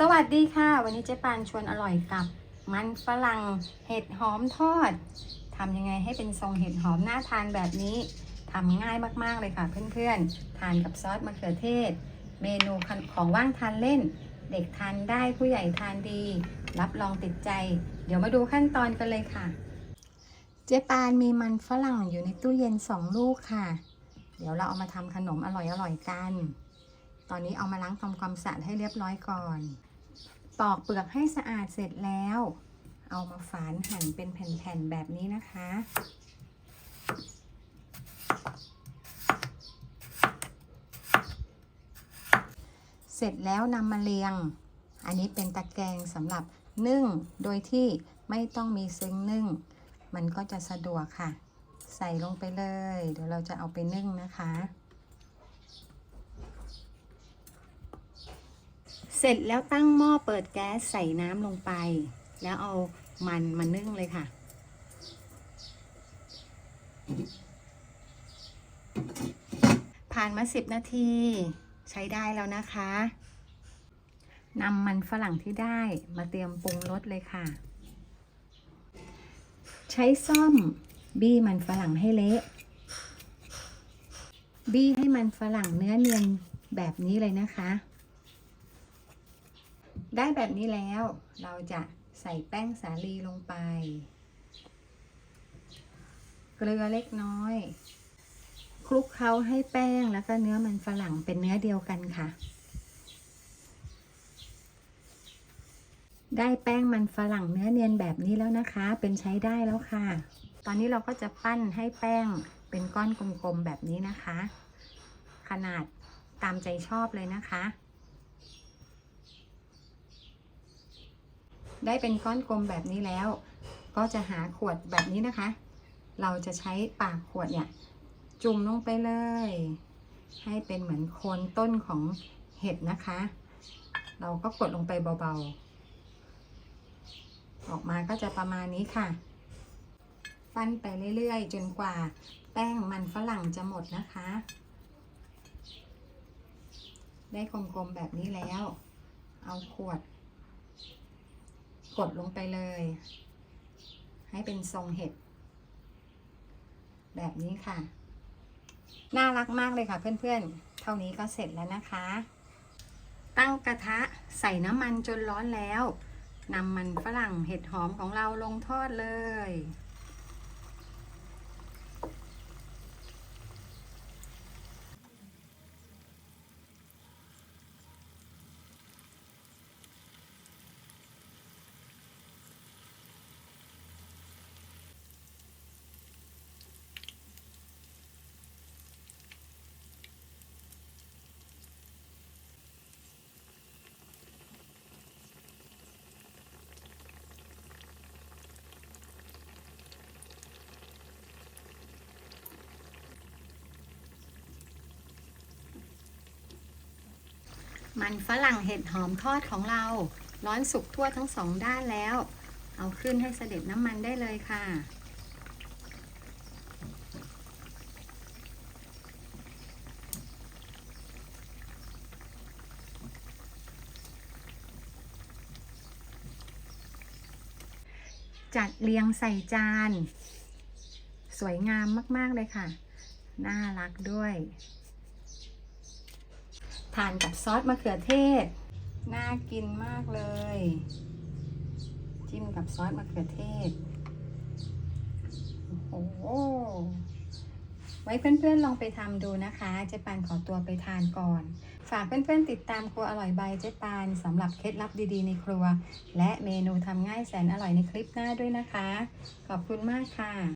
สวัสดีค่ะ วันนี้เจ๊ปานชวนอร่อยกับมันฝรั่งเห็ดหอมทอดทำยังไงให้เป็นทรงเห็ดหอมน่าทานแบบนี้ทำง่ายมากๆเลยค่ะเพื่อนๆ ทานกับซอสมะเขือเทศ เมนูของว่างทานเล่น เด็กทานได้ผู้ใหญ่ทานดี รับรองติดใจ เดี๋ยวมาดูขั้นตอนกันเลยค่ะ เจ๊ปานมีมันฝรั่งอยู่ในตู้เย็นสองลูกค่ะ เดี๋ยวเราเอามาทำขนมอร่อยๆกัน ตอนนี้เอามาล้างทำความสะอาดให้เรียบร้อยก่อน ปอกเปลือกให้สะอาดเสร็จแล้ว เอามาฝานหั่นเป็นแผ่นๆแบบนี้นะคะ เสร็จแล้วนำมาเรียง อันนี้เป็นตะแกรงสำหรับนึ่ง โดยที่ไม่ต้องมีซึ้งนึ่ง มันก็จะสะดวกค่ะ ใส่ลงไปเลย เดี๋ยวเราจะเอาไปนึ่งนะคะ สร็จแล้วตั้งหม้อเปิดแก๊สใส่น้ำลงไป แล้วเอามันมานึ่งเลยค่ะ ผ่านมาสิบนาทีใช้ได้แล้วนะคะนำมันฝรั่งที่ได้มาเตรียมปรุงรสเลยค่ะ ใช้ซ่อมบี้มันฝรั่งให้เละบี้ให้มันฝรั่งเนื้อเนียนแบบนี้เลยนะคะ ได้แบบนี้แล้ว เราจะใส่แป้งสาลีลงไป เกลือเล็กน้อย คลุกเคล้าให้แป้งแล้วก็เนื้อมันฝรั่งเป็นเนื้อเดียวกันค่ะ ได้แป้งมันฝรั่งเนื้อเนียนแบบนี้แล้วนะคะ เป็นใช้ได้แล้วค่ะ ตอนนี้เราก็จะปั้นให้แป้งเป็นก้อนกลมๆแบบนี้นะคะ ขนาดตามใจชอบเลยนะคะ ได้เป็นก้อนกลมแบบนี้แล้ว ก็จะหาขวดแบบนี้นะคะ เราจะใช้ปากขวดเนี่ยจุ่มลงไปเลย ให้เป็นเหมือนโคนต้นของเห็ดนะคะ เราก็กดลงไปเบาๆ ออกมาก็จะประมาณนี้ค่ะ ปั้นไปเรื่อยๆ จนกว่าแป้งมันฝรั่งจะหมดนะคะ ได้กลมๆแบบนี้แล้ว เอาขวด กดลงไปเลย ให้เป็นทรงเห็ด แบบนี้ค่ะ น่ารักมากเลยค่ะเพื่อนๆ เท่านี้ก็เสร็จแล้วนะคะ ตั้งกระทะใส่น้ำมันจนร้อนแล้วนำมันฝรั่งเห็ดหอมของเราลงทอดเลย มันฝรั่งเห็ดหอมทอดของเรา ร้อนสุกทั่วทั้งสองด้านแล้ว เอาขึ้นให้เสด็จน้ำมันได้เลยค่ะ จัดเรียงใส่จาน สวยงามมาก ๆ เลยค่ะ น่ารักด้วย ทานกับซอสมะเขือเทศ น่ากินมากเลย จิ้มกับซอสมะเขือเทศ โอ้โห ไว้เพื่อนๆลองไปทำดูนะคะ เจ๊ปานขอตัวไปทานก่อน ฝากเพื่อนๆติดตามครัวอร่อยใบเจ๊ปานสำหรับเคล็ดลับดีๆในครัว และเมนูทำง่ายแสนอร่อยในคลิปหน้าด้วยนะคะ ขอบคุณมากค่ะ